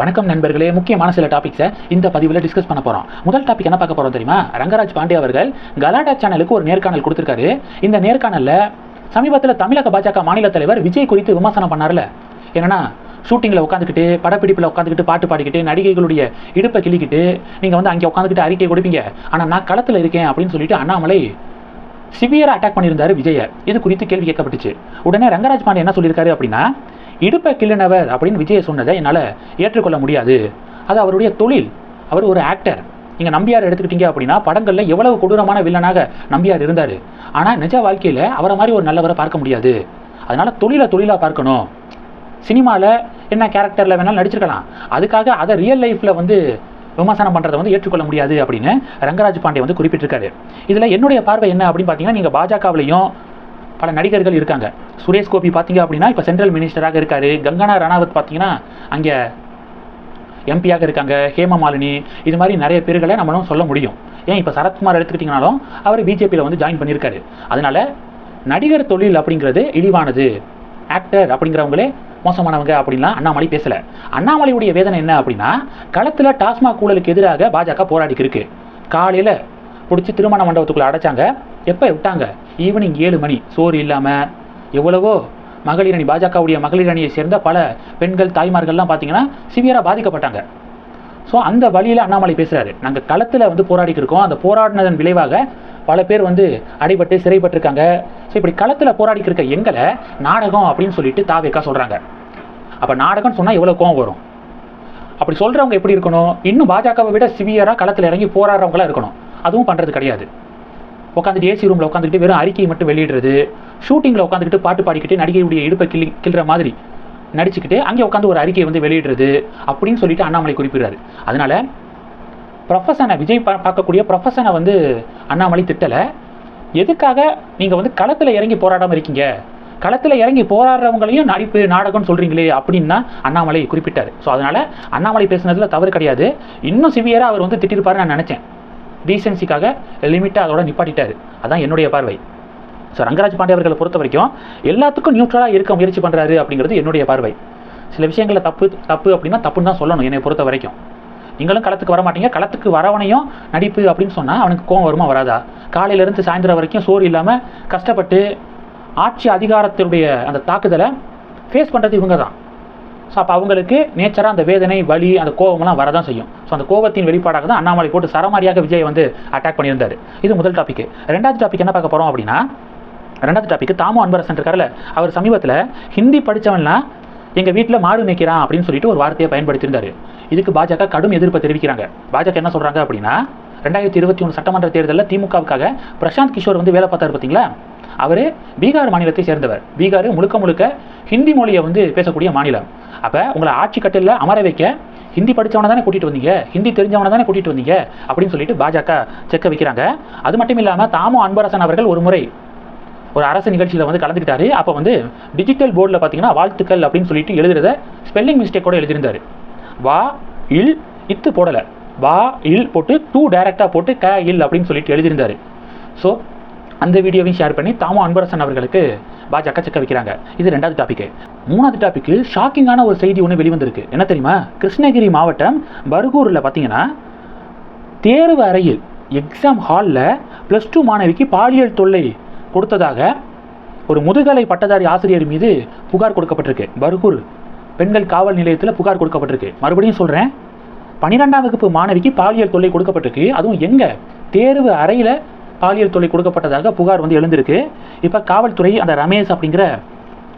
வணக்கம் நண்பர்களே. முக்கியமான சில டாபிக்ஸை இந்த பதிவில் டிஸ்கஸ் பண்ண போகிறோம் முதல் டாபிக் என்ன பார்க்க போகிறோம் தெரியுமா? ரங்கராஜ் பாண்டே அவர்கள் கலாடா சேனலுக்கு ஒரு நேர்காணல் கொடுத்துருக்காரு. இந்த நேர்காணலில் சமீபத்தில் தமிழக பாஜக மாநில தலைவர் விஜய் குறித்து விமர்சனம் பண்ணார்ல. என்னன்னா ஷூட்டிங்கில் உட்காந்துக்கிட்டு படப்பிடிப்பில் உட்காந்துக்கிட்டு பாட்டு பாடிக்கிட்டு நடிகைகளுடைய இடுப்பை கிளிக்கிட்டு நீங்கள் வந்து அங்கே உட்காந்துக்கிட்டு அறிக்கை கொடுப்பீங்க. ஆனால் நான் களத்தில் இருக்கேன் அப்படின்னு சொல்லிட்டு அண்ணாமலை சிவியராக அட்டாக் பண்ணியிருந்தாரு விஜய இது குறித்து கேள்வி கேட்கப்பட்டுச்சு. உடனே ரங்கராஜ் பாண்டே என்ன சொல்லியிருக்காரு அப்படின்னா இடுப்பை கிள்ளினவர் அப்படின்னு விஜய் சொன்னதை என்னால் ஏற்றுக்கொள்ள முடியாது. அது அவருடைய தொழில். அவர் ஒரு ஆக்டர் நீங்கள் நம்பியார் எடுத்துக்கிட்டீங்க அப்படின்னா படங்களில் எவ்வளவு கொடூரமான வில்லனாக நம்பியார் இருந்தார். ஆனால் நிஜ வாழ்க்கையில் அவரை மாதிரி ஒரு நல்லவரை பார்க்க முடியாது. அதனால் தொழிலை தொழிலாக பார்க்கணும். சினிமாவில் என்ன கேரக்டரில் வேணாலும் நடிச்சிருக்கலாம். அதுக்காக அதை ரியல் லைஃப்பில் வந்து விமர்சனம் பண்ணுறதை வந்து ஏற்றுக்கொள்ள முடியாது அப்படின்னு ரங்கராஜ் பாண்டே வந்து குறிப்பிட்டிருக்காரு. இதில் என்னுடைய பார்வை என்ன அப்படின்னு பார்த்தீங்கன்னா நீங்கள் பாஜகவிலையும் பல நடிகர்கள் இருக்காங்க. சுரேஷ் கோபி பார்த்தீங்க அப்படின்னா இப்போ சென்ட்ரல் மினிஸ்டராக இருக்கார். கங்கனா ரணாவத் பார்த்தீங்கன்னா அங்கே எம்பியாக இருக்காங்க. ஹேமமாலினி இது மாதிரி நிறைய பேர்களை நம்மளும் சொல்ல முடியும். ஏன் இப்போ சரத்குமார் எடுத்துக்கிட்டிங்கனாலும் அவர் பிஜேபியில் வந்து ஜாயின் பண்ணியிருக்காரு. அதனால் நடிகர் தொழில் அப்படிங்கிறது இழிவானது. ஆக்டர் அப்படிங்கிறவங்களே மோசமானவங்க அப்படின்லாம் அண்ணாமலை பேசல. அண்ணாமலையுடைய வேதனை என்ன அப்படின்னா களத்தில் டாஸ்மாக் ஊழலுக்கு எதிராக பாஜக போராடிக்கு இருக்கு. காலையில் பிடிச்சி திருமண மண்டபத்துக்குள்ளே அடைச்சாங்க. எப்போ விட்டாங்க? ஈவினிங் ஏழு மணி. சோறு இல்லாமல் எவ்வளவோ மகளிர் அணி பாஜகவுடைய மகளிர் அணியை சேர்ந்த பல பெண்கள் தாய்மார்கள்லாம் பார்த்தீங்கன்னா சிவியராக பாதிக்கப்பட்டாங்க. ஸோ அந்த வழியில் அண்ணாமலை பேசுகிறாரு நாங்கள் களத்தில் வந்து போராடிட்டு இருக்கோம். அந்த போராடினதன் விளைவாக பல பேர் வந்து அடைபட்டு சிறைப்பட்டிருக்காங்க. ஸோ இப்படி களத்தில் போராடிட்டு இருக்க எங்களை நாடகம் அப்படின்னு சொல்லிட்டு தாவேக்கா சொல்கிறாங்க அப்போ நாடகம்னு சொன்னால் எவ்வளோ கோவம் வரும்? அப்படி சொல்கிறவங்க எப்படி இருக்கணும்? இன்னும் பாஜகவை விட சிவியராக களத்தில் இறங்கி போராடுறவங்களா இருக்கணும். அதுவும் பண்ணுறது கிடையாது. உட்காந்துட்டு ஏசி ரூமில் உட்காந்துக்கிட்டு வெறும் அறிக்கையை மட்டும் வெளியிடுறது. ஷூட்டிங்கில் உட்காந்துக்கிட்டு பாட்டு பாடிக்கிட்டு நடிகையுடைய இடுப்பை கிள்ளி கிள்ற மாதிரி நடிச்சுக்கிட்டு அங்கே உட்காந்து ஒரு அறிக்கையை வந்து வெளியிடுறது அப்படின்னு சொல்லிட்டு அண்ணாமலை குறிப்பிடுறாரு. அதனால் ப்ரொஃபஸனை விஜய் பா பார்க்கக்கூடிய ப்ரொஃபஸனை வந்து அண்ணாமலை திட்டலை. எதுக்காக நீங்கள் வந்து களத்தில் இறங்கி போராடாமல் இருக்கீங்க? களத்தில் இறங்கி போராடுறவங்களையும் நடிப்பு நாடகம்னு சொல்கிறீங்களே அப்படின்னு தான் அண்ணாமலை குறிப்பிட்டார். ஸோ அதனால் அண்ணாமலை பேசுனதில் தவறு கிடையாது. இன்னும் சிவியராக அவர் வந்து திட்டிருப்பாரு நான் நினச்சேன். டீசென்சிக்காக லிமிட்டாக அதோட நிப்பாட்டிட்டார். அதான் என்னுடைய பார்வை. ஸோ ரங்கராஜ் பாண்டே அவர்களை பொறுத்த வரைக்கும் எல்லாத்துக்கும் நியூட்ரலாக இருக்க முயற்சி பண்ணுறாரு அப்படிங்கிறது என்னுடைய பார்வை. சில விஷயங்களில் தப்பு தப்பு அப்படின்னா தப்புன்னு தான் சொல்லணும் என்னை பொறுத்த வரைக்கும் நீங்களும் களத்துக்கு வர மாட்டீங்க களத்துக்கு வரவனையும் நடிப்பு அப்படின்னு சொன்னால் அவனுக்கு கோவம் வருமா வராதா? காலையிலேருந்து சாயந்தரம் வரைக்கும் சோறு இல்லாமல் கஷ்டப்பட்டு ஆட்சி அதிகாரத்தினுடைய அந்த தாக்குதலை ஃபேஸ் பண்ணுறது இவங்க தான் ஸோ அப்போ அவங்களுக்கு நேச்சராக அந்த வேதனை வலி அந்த கோவமெல்லாம் வரதான் செய்யும். ஸோ அந்த கோவத்தின் வெளிப்பாடாக தான் அண்ணாமலை போட்டு சரமாரியாக விஜய் வந்து அட்டாக் பண்ணியிருந்தார். இது முதல் டாபிக் ரெண்டாவது டாபிக் என்ன பார்க்க போகிறோம் அப்படின்னா ரெண்டாவது டாபிக் தாமோ அன்பரசன் இருக்கார்ல அவர் சமீபத்தில் ஹிந்தி படித்தவன்லாம் எங்கள் வீட்டில் மாடு மேய்க்கிறான் அப்படின்னு சொல்லிட்டு ஒரு வார்த்தையை பயன்படுத்தியிருந்தாரு. இதுக்கு பாஜக கடும் எதிர்ப்பை தெரிவிக்கிறாங்க. பாஜக என்ன சொல்கிறாங்க அப்படின்னா ரெண்டாயிரத்தி இருபத்தி ஒன்று சட்டமன்ற தேர்தலில் திமுகவுக்காக பிரசாந்த் கிஷோர் வந்து வேலை பார்த்தார் பார்த்தீங்களா அவர் பீகார் மாநிலத்தை சேர்ந்தவர். பீகார் முழுக்க முழுக்க ஹிந்தி மொழியை வந்து பேசக்கூடிய மாநிலம். அப்போ உங்களை ஆட்சி கட்டில் அமர வைக்க ஹிந்தி படித்தவனை தானே கூட்டிகிட்டு வந்தீங்க? ஹிந்தி தெரிஞ்சவனை தானே கூட்டிகிட்டு வந்தீங்க? அப்படின்னு சொல்லிட்டு பாஜக செக்க வைக்கிறாங்க. அது மட்டும் இல்லாமல் தாமும் அன்பரசன் அவர்கள் ஒரு முறை ஒரு அரசு நிகழ்ச்சியில் வந்து கலந்துக்கிட்டாரு. அப்போ வந்து டிஜிட்டல் போர்டில் பார்த்தீங்கன்னா வாழ்த்துக்கள் அப்படின்னு சொல்லிட்டு எழுதுறத ஸ்பெல்லிங் மிஸ்டேக் கூட எழுதியிருந்தார். வா இல் இத்து போடலை. வா இல் போட்டு டூ டேரெக்டாக போட்டு க இல் அப்படின்னு சொல்லிட்டு எழுதியிருந்தாரு. ஸோ அந்த வீடியோவையும் ஷேர் பண்ணி தாமும் அன்பரசன் அவர்களுக்கு பாஜக செக்க வைக்கிறாங்க. இது ரெண்டாவது டாபிக் மூணாவது டாபிக் ஷாக்கிங்கான ஒரு செய்தி ஒன்று வெளிவந்திருக்கு. என்ன தெரியுமா? கிருஷ்ணகிரி மாவட்டம் பர்கூரில் பார்த்தீங்கன்னா தேர்வு அறையில் எக்ஸாம் ஹாலில் ப்ளஸ் டூ மாணவிக்கு பாலியல் தொல்லை கொடுத்ததாக ஒரு முதுகலை பட்டதாரி ஆசிரியர் மீது புகார் கொடுக்கப்பட்டிருக்கு. பர்கூர் பெண்கள் காவல் நிலையத்தில் புகார் கொடுக்கப்பட்டிருக்கு. மறுபடியும் சொல்கிறேன் பன்னிரெண்டாம் வகுப்பு மாணவிக்கு பாலியல் தொல்லை கொடுக்கப்பட்டிருக்கு. அதுவும் எங்கே? தேர்வு அறையில் பாலியல் தொல்லை கொடுக்கப்பட்டதாக புகார் வந்து எழுந்திருக்கு. இப்போ காவல்துறை அந்த ரமேஷ் அப்படிங்கிற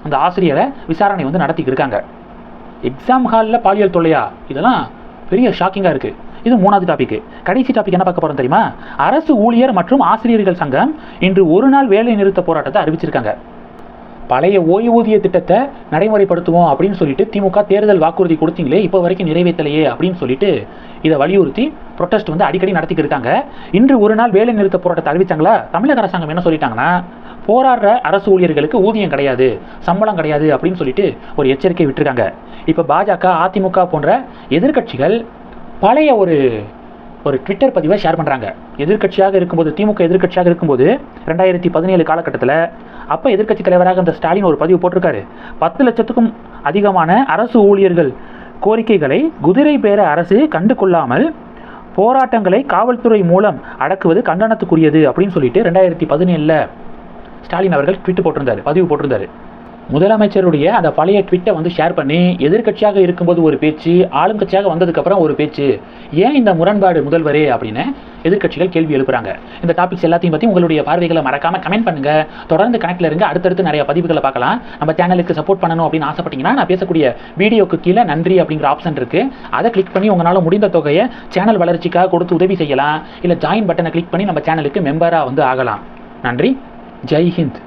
அந்த ஆசிரியரை விசாரணை வந்து நடத்திக்கிட்டு இருக்காங்க. எக்ஸாம் ஹாலில் பாலியல் தொல்லையா? இதெல்லாம் பெரிய ஷாக்கிங்காக இருக்குது இது மூணாவது டாபிக் கடைசி டாபிக் என்ன பார்க்க போகிறோம் தெரியுமா? அரசு ஊழியர் மற்றும் ஆசிரியர்கள் சங்கம் இன்று ஒரு நாள் வேலை நிறுத்த போராட்டத்தை அறிவிச்சிருக்காங்க. பழைய ஓய்வூதிய திட்டத்தை நடைமுறைப்படுத்துவோம் அப்படின்னு சொல்லிட்டு திமுக தேர்தல் வாக்குறுதி கொடுத்தீங்களே இப்போ வரைக்கும் நிறைவேற்றலையே அப்படின்னு சொல்லிட்டு இதை வலியுறுத்தி ப்ரொட்டஸ்ட் வந்து அடிக்கடி நடத்திக்கிட்டு இருக்காங்க. இன்று ஒரு நாள் வேலை நிறுத்த போராட்டத்தை அறிவிச்சாங்களா? தமிழக அரசாங்கம் என்ன சொல்லிட்டாங்கன்னா போராடுற அரசு ஊழியர்களுக்கு ஊதியம் கிடையாது சம்பளம் கிடையாது அப்படின்னு சொல்லிட்டு ஒரு எச்சரிக்கை விட்டுருக்காங்க. இப்போ பாஜக அதிமுக போன்ற எதிர்க்கட்சிகள் பழைய ஒரு ஒரு ட்விட்டர் பதிவை ஷேர் பண்ணுறாங்க எதிர்க்கட்சியாக இருக்கும்போது திமுக எதிர்க்கட்சியாக இருக்கும்போது ரெண்டாயிரத்தி பதினேழு காலகட்டத்தில் அப்போ எதிர்க்கட்சி தலைவராக அந்த ஸ்டாலின் ஒரு பதிவு போட்டிருக்காரு. பத்து லட்சத்துக்கும் அதிகமான அரசு ஊழியர்கள் கோரிக்கைகளை குதிரை பேர அரசு கண்டு கொள்ளாமல் போராட்டங்களை காவல்துறை மூலம் அடக்குவது கண்டனத்துக்குரியது அப்படின்னு சொல்லிட்டு ரெண்டாயிரத்தி பதினேழில் ஸ்டாலின் அவர்கள் ட்விட் போட்டிருந்தார் பதிவு போட்டிருந்தார். முதலமைச்சருடைய அந்த பழைய ட்விட்டை வந்து ஷேர் பண்ணி எதிர்க்கட்சியாக இருக்கும்போது ஒரு பேச்சு ஆளுங்கட்சியாக வந்ததுக்கப்புறம் ஒரு பேச்சு. ஏன் இந்த முரண்பாடு முதல்வரே அப்படின்னு எதிர்க்கட்சிகள் கேள்வி எழுப்புறாங்க. இந்த டாபிக்ஸ் எல்லாத்தையும் பற்றி உங்களுடைய பார்வைகளை மறக்காம கமெண்ட் பண்ணுங்க. தொடர்ந்து கணக்கில் இருங்க. அடுத்தடுத்து நிறைய பதிவுகளை பார்க்கலாம். நம்ம சேனலுக்கு சப்போர்ட் பண்ணணும் அப்படின்னு ஆசைப்பட்டீங்கன்னா நான் பேசக்கூடிய வீடியோக்கு கீழே நன்றி அப்படிங்கிற ஆப்ஷன் இருக்கு. அதை கிளிக் பண்ணி உங்களால் முடிந்த தொகையை சேனல் வளர்ச்சிக்காக கொடுத்து உதவி செய்யலாம். இல்லை ஜாயின் பட்டனை கிளிக் பண்ணி நம்ம சேனலுக்கு மெம்பராக வந்து ஆகலாம். நன்றி. ஜெய் ஹிந்த்.